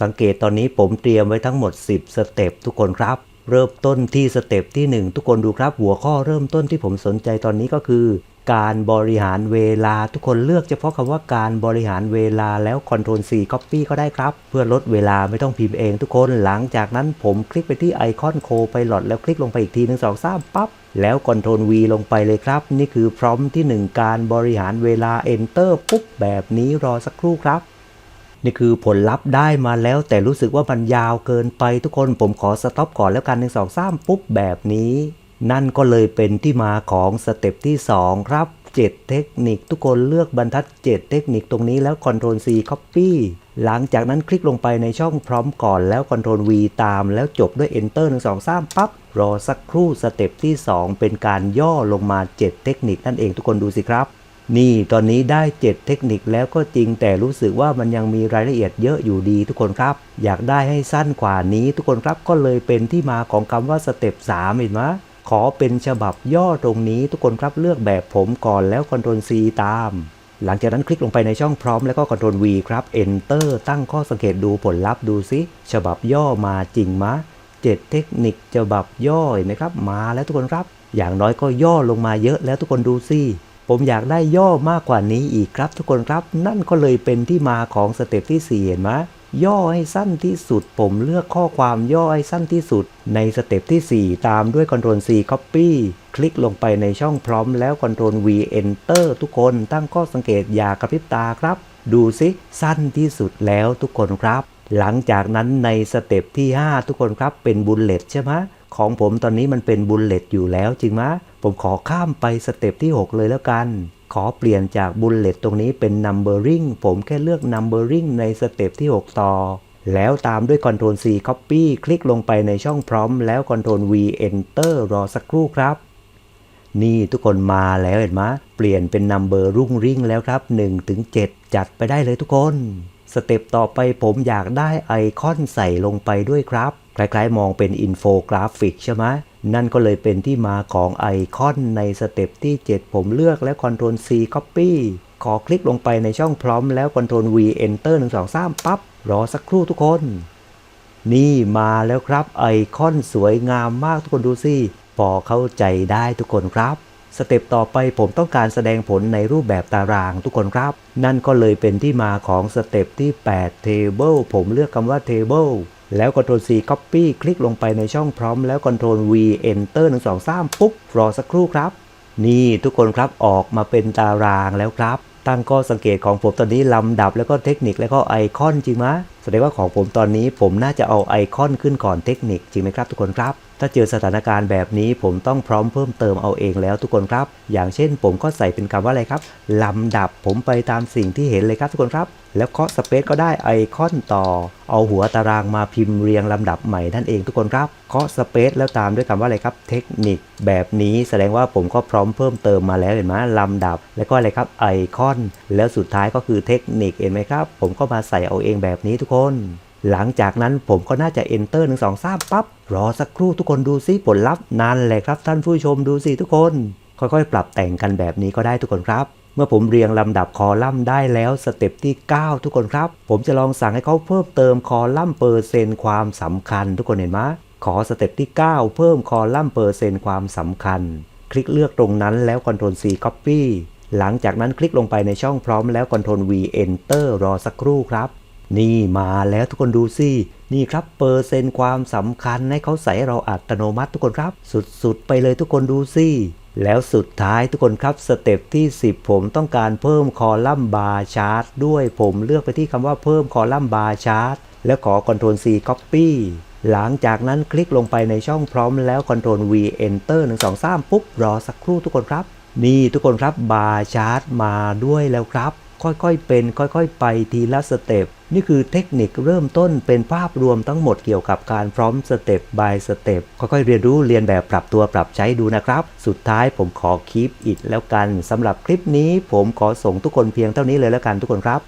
สังเกตตอนนี้ผมเตรียมไว้ทั้งหมด 10 สเต็ปทุกคนครับ เริ่มต้นที่สเต็ปที่ 1 ทุกคนดูครับ หัวข้อเริ่มต้นที่ผมสนใจตอนนี้ก็คือ การบริหารเวลาทุกคนเลือกเฉพาะคำว่าการบริหารเวลาแล้ว Ctrl C Copy ก็ได้ครับ เพื่อลดเวลาไม่ต้องพิมพ์เองทุกคนหลังจากนั้นผมคลิกไปที่ไอคอนโคไปหลอดแล้วคลิกลงไปอีกทีหนึ่งสองสามปั๊บแล้ว Ctrl V ลงไปเลยครับ นี่คือพร้อมที่ 1 การบริหารเวลา Enter ปุ๊บแบบนี้รอสักครู่ครับ นี่คือผลลัพธ์ได้มาแล้วแต่รู้สึกว่ามันยาวเกินไปทุกคนผมขอสต็อปก่อนแล้วกันหนึ่งสองสามปุ๊บแบบนี้ นั่นก็เลยเป็นที่มาของสเต็ปที่ 2 ครับ 7 เทคนิคทุกคนเลือกบรรทัด 7 เทคนิคตรงนี้แล้ว Ctrl C Copy หลังจากนั้นคลิกลงไปในช่องพร้อมก่อนแล้ว Ctrl V ตามแล้วจบด้วย Enter 1 2 3ปั๊บรอสักครู่สเต็ปที่ 2 เป็นการย่อลงมา 7 เทคนิคนั่นเองทุกคนดูสิครับ นี่ตอนนี้ได้ 7 เทคนิคแล้วก็จริงแต่รู้สึกว่ามันยังมีรายละเอียดเยอะอยู่ดีทุกคนครับ อยากได้ให้สั้นกว่านี้ทุกคนครับก็เลยเป็นที่มาของคำว่าสเต็ป3เห็นไหมขอเป็นฉบับย่อตรงนี้ทุกคนครับเลือกแบบผมก่อนแล้ว Ctrl C ตาม หลังจากนั้นคลิกลงไปในช่องพร้อมแล้วก็ Ctrl V ครับ Enter ตั้งข้อสังเกตดูผลลัพธ์ดูซิ ฉบับย่อมาจริงมะ7เทคนิคฉบับย่อเห็นไหมครับ มาแล้วทุกคนครับ อย่างน้อยก็ย่อลงมาเยอะแล้วทุกคนดูสิ ผมอยากได้ย่อมากกว่านี้อีกครับทุกคนครับ นั่นก็เลยเป็นที่มาของสเต็ปที่4เห็นไหมย่อให้สั้นที่สุด ผมเลือกข้อความย่อให้สั้นที่สุด ในสเต็ปที่ 4 ตามด้วย Ctrl C Copy คลิกลงไปในช่องพร้อมแล้ว Ctrl V Enter ทุกคนตั้งข้อสังเกตอย่ากระพริบตาครับ ดูสิสั้นที่สุดแล้วทุกคนครับ หลังจากนั้นในสเต็ปที่ 5 ทุกคนครับเป็นบุลเลตใช่ไหมของผมตอนนี้มันเป็นบุลเลตอยู่แล้วจริงไหม ผมขอข้ามไปสเต็ปที่ 6 เลยแล้วกัน ขอเปลี่ยนจากบุลเลตตรงนี้เป็น numbering ผมแค่เลือก numbering ในสเต็ปที่ 6 ต่อ แล้วตามด้วย Ctrl C Copy คลิกลงไปในช่องพร้อม แล้ว Ctrl V Enter รอสักครู่ครับนี่ทุกคนมาแล้วเห็นไหมเปลี่ยนเป็นนัมเบอร์รุ่งริ่งแล้วครับ1ถึง7จัดไปได้เลยทุกคน สเต็ปต่อไปผมอยากได้ไอคอนใส่ลงไปด้วยครับ คล้ายๆ มองเป็นอินโฟกราฟิกใช่ไหม นั่นก็เลยเป็นที่มาของไอคอนในสเต็ปที่ 7 ผมเลือกแล้ว Ctrl C Copy ขอคลิกลงไปในช่องพร้อมแล้ว Ctrl V Enter 1 2 3ปั๊บรอสักครู่ทุกคน นี่มาแล้วครับไอคอนสวยงามมากทุกคนดูสิ พอเข้าใจได้ทุกคนครับสเต็ปต่อไปผมต้องการแสดงผลในรูปแบบตารางทุกคนครับ นั่นก็เลยเป็นที่มาของสเต็ปที่ 8 Table ผมเลือกคำว่า Table แล้ว Ctrl C Copy คลิกลงไปในช่องพร้อมแล้ว Ctrl V Enter 1 2 3ปุ๊บรอสักครู่ครับ นี่ทุกคนครับออกมาเป็นตารางแล้วครับ ตั้งข้อสังเกตของผมตอนนี้ลำดับแล้วก็เทคนิคแล้วก็ไอคอนจริงไหม แสดงว่าของผมตอนนี้ผมน่าจะเอาไอคอนขึ้นก่อนเทคนิคจริงไหมครับทุกคนครับ ถ้าเจอสถานการณ์แบบนี้ผมต้องพร้อมเพิ่มเติมเอาเองแล้วทุกคนครับ อย่างเช่นผมก็ใส่เป็นคำว่าอะไรครับลำดับผมไปตามสิ่งที่เห็นเลยครับทุกคนครับแล้วเคาะสเปซก็ได้ไอคอนต่อ เอาหัวตารางมาพิมพ์เรียงลำดับใหม่นั่นเองทุกคนครับเคาะสเปซแล้วตามด้วยคำว่าอะไรครับ เทคนิคแบบนี้แสดงว่าผมก็พร้อมเพิ่มเติมมาแล้วเห็นไหมลำดับ แล้วก็อะไรครับไอคอน แล้วสุดท้ายก็คือเทคนิคเห็นไหมครับ ผมก็มาใส่เอาเองแบบนี้ทุกคนหลังจากนั้นผมก็น่าจะ enter 1 2 3ปั๊บรอสักครู่ทุกคนดูซิผลลัพธ์นั่นแหละครับท่านผู้ชมดูสิทุกคน ค่อยๆ ปรับแต่งกันแบบนี้ก็ได้ทุกคนครับ เมื่อผมเรียงลำดับคอลัมน์ได้แล้วสเต็ปที่ 9 ทุกคนครับ ผมจะลองสั่งให้เขาเพิ่มเติมคอลัมน์เปอร์เซนต์ความสำคัญ ทุกคนเห็นไหมขอสเต็ปที่ 9 เพิ่มคอลัมน์เปอร์เซนต์ความสำคัญ คลิกเลือกตรงนั้นแล้ว Ctrl C Copy หลังจากนั้นคลิกลงไปในช่องพร้อมแล้ว Ctrl V Enter รอสักครู่ครับ นี่มาแล้วทุกคนดูสินี่ครับเปอร์เซนต์ความสำคัญให้เขาใส่เราอัตโนมัติทุกคนครับ สุดๆ ไปเลยทุกคนดูสิแล้วสุดท้ายทุกคนครับสเต็ปที่ 10 ผมต้องการเพิ่มคอลัมน์บาร์ชาร์ตด้วยผมเลือกไปที่คำว่าเพิ่มคอลัมน์บาร์ชาร์ตแล้วขอ Ctrl C Copy หลังจากนั้นคลิกลงไปในช่องพร้อมแล้ว Ctrl V Enter 1 2 3 ปุ๊บ รอสักครู่ทุกคนครับ นี่ทุกคนครับบาร์ชาร์ตมาด้วยแล้วครับ ค่อยๆเป็น ค่อยๆ ไปทีละสเต็ปนี่คือเทคนิคเริ่มต้นเป็นภาพรวมทั้งหมดเกี่ยวกับการพร้อมสเต็ป by สเต็ปค่อยๆเรียนรู้เรียนแบบปรับตัวปรับใช้ดูนะครับ สุดท้ายผมขอคลิปอิดแล้วกันสำหรับคลิปนี้ผมขอส่งทุกคนเพียงเท่านี้เลยแล้วกันทุกคนครับ